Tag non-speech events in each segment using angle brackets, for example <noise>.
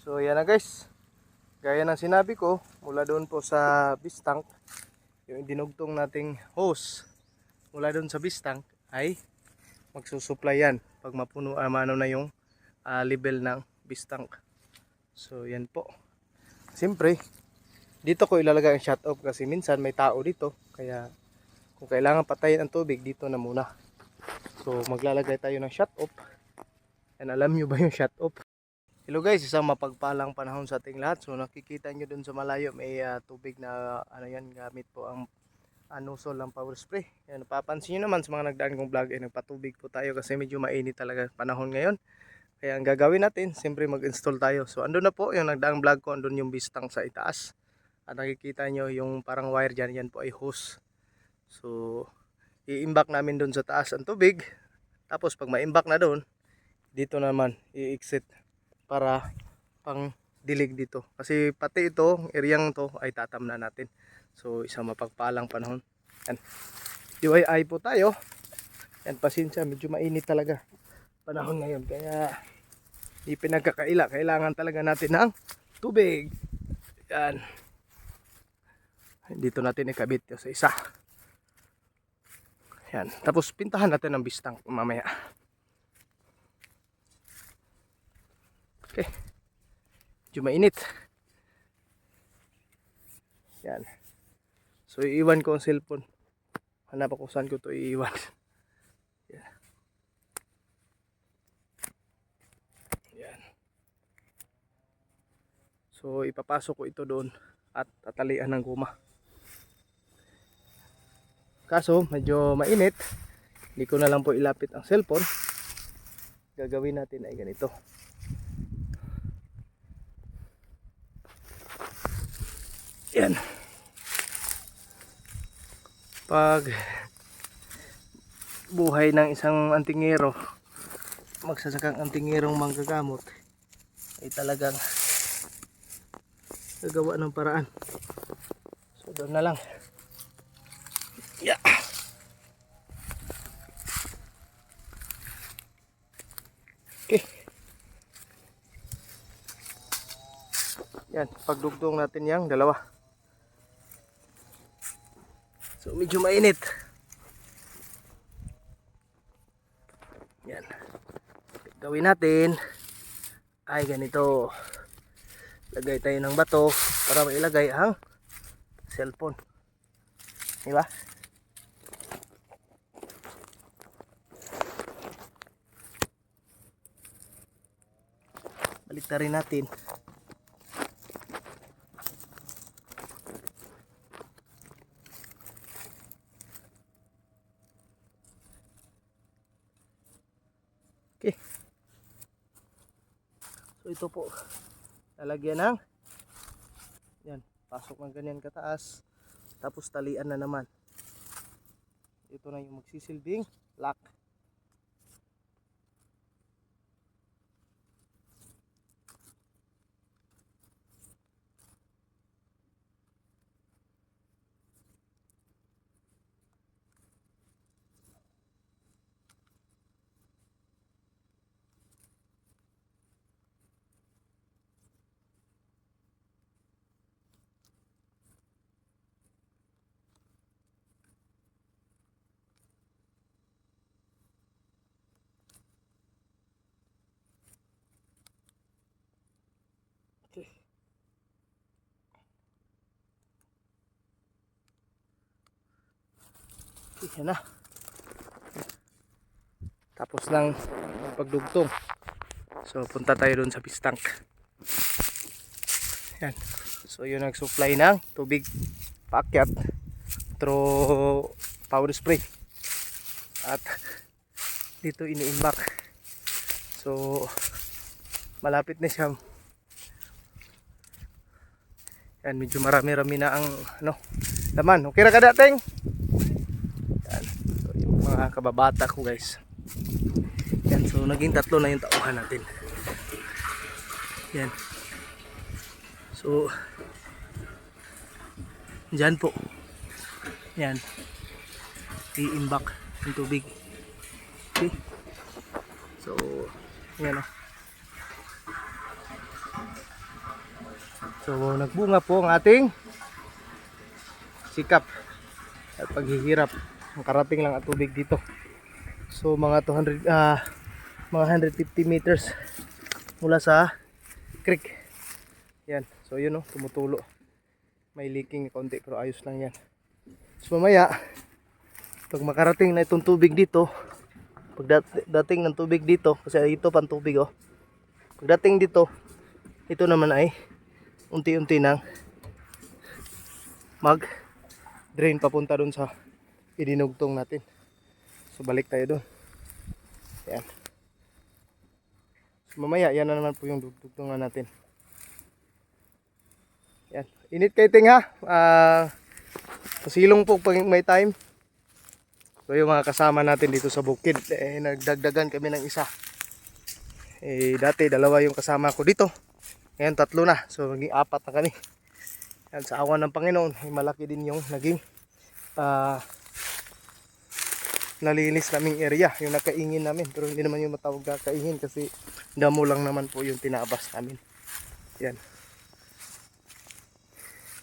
So yan na guys. Gaya ng sinabi ko, mula doon po sa beast tank, yung dinugtong nating hose mula doon sa beast tank ay magsusupply yan pag mapuno ah, ano na yung ah, level ng beast tank. So yan po. Siyempre, dito ko ilalagay ang shut off kasi minsan may tao dito. Kaya kung kailangan patayin ang tubig, dito na muna. So maglalagay tayo ng shut off. And alam nyo ba yung shut off? Hello guys, isang mapagpalang panahon sa ating lahat. So nakikita nyo dun sa malayo may ah, tubig na ano yan gamit po ang anusol ng power spray. Yan, napapansin nyo naman sa mga nagdaan kong vlog ay nagpatubig po tayo kasi medyo mainit talaga panahon ngayon. Kaya ang gagawin natin, siyempre mag-install tayo. So andun na po yung nagdaang vlog ko, andun yung bistang sa itaas. At nakikita nyo yung parang wire dyan, yan po ay hose. So i-imbak namin dun sa taas ang tubig. Tapos pag ma-imbak na dun, dito naman i-exit para pang dilig dito. Kasi pati ito, eryang to ay tatamna natin. So isang mapagpalang panahon. Yan. UII po tayo. Yan, pasensya, medyo mainit talaga panahon ngayon. Kaya di pinagkakaila. Kailangan talaga natin ng tubig. Yan. Dito natin ikabit sa isa. Yan. Tapos pintahan natin ng bistang mamaya. Okay. Medyo mainit. Yan. So iiwan ko ang cellphone. Hanap ako saan ko to iiwan. <laughs> Yan. Yan. So ipapasok ko ito doon at tatalian ng guma. Kaso medyo mainit. Hindi ko na lang po ilapit ang cellphone. Gagawin natin ay ganito. Yan. Pag buhay ng isang antingero, magsasakang antingerong manggagamot, ay talagang gagawa ng paraan. So doon na lang. Yeah. Okay. Yan, pagdugtong natin yang dalawa. So medyo mainit. Yan. Gawin natin ay ganito. Lagay tayo ng bato para mailagay ang cellphone. Di ba? Balik natin. Okay. So ito po. Lalagyan ng yan, pasok ng ganyan kataas. Tapos talian na naman. Ito na yung magsisilbing lock. Okay. Okay, yan na. Tapos lang pagdugtong. So, punta tayo doon sa pistank. Yan. So, yun ang supply ng tubig paakyat through power spray. At dito iniimbak. So, malapit na siya yan, medyo marami-rami na ang ano, laman. Okay na ka dating? Yan. So, yung mga kababata ko guys. Yan, so naging tatlo na yung tauhan natin. Yan. So, dyan po. Yan. Iimbak yung tubig. Okay. So, yan o. So nagbunga po ang ating sikap at paghihirap. Makarating lang ang tubig dito. So mga 200 ah mga 150 meters mula sa creek. Yan. So yun oh, tumutulo. May leaking konti pero ayos lang yan. So mamaya pag makarating na itong tubig dito, pag dat- dating ng tubig dito, kasi ito pang tubig oh. Pagdating dito, ito naman ay unti-unti nang mag drain papunta dun sa idinugtong natin. So balik tayo dun. Yan. So, mamaya yan na naman po yung dugtungan natin. Yan. Init kay Ting ha. Ah, pasilong po pag may time. So yung mga kasama natin dito sa bukid, eh, nagdagdagan kami ng isa. Eh, dati dalawa yung kasama ko dito. Ngayon tatlo na. So maging apat na kami. Yan, sa awan ng Panginoon, eh, malaki din yung naging ah nalinis naming area, yung nakaingin namin. Pero hindi naman yung matawag na kaingin kasi damo lang naman po yung tinabas namin. Yan.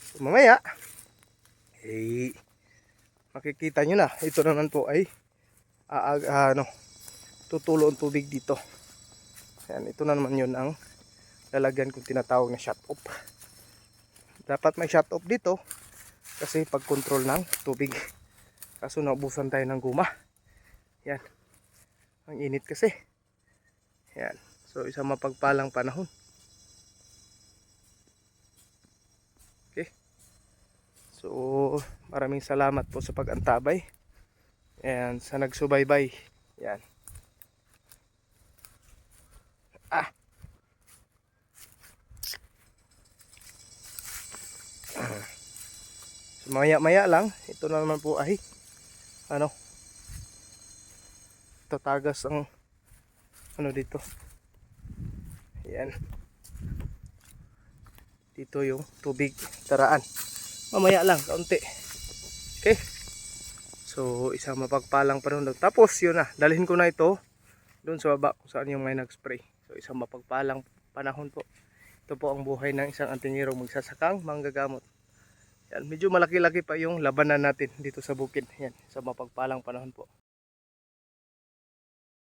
So, mamaya, eh, makikita nyo na, ito naman po ay aag, ah, ano, tutulo ang tubig dito. Yan, ito na naman yun ang lalagyan kong tinatawag na shut off. Dapat may shut off dito kasi pag-control ng tubig. Kaso naubusan tayo ng guma. Yan. Ang init kasi. Yan. So isang mapagpalang panahon. Okay. So maraming salamat po sa pag-antabay. Yan. Sa nagsubaybay. Yan. Ah. Maya maya lang, ito na naman po ay ano tatagas ang ano dito. Ayan. Dito yung tubig taraan. Mamaya lang, kaunti. Okay. So, isang mapagpalang panahon. Tapos, yun na. Dalhin ko na ito doon sa baba kung saan yung may nag-spray. So, isang mapagpalang panahon po. Ito po ang buhay ng isang antingero magsasakang manggagamot. Yan, medyo malaki-laki pa yung labanan natin dito sa bukid. Yan, sa mapagpalang panahon po.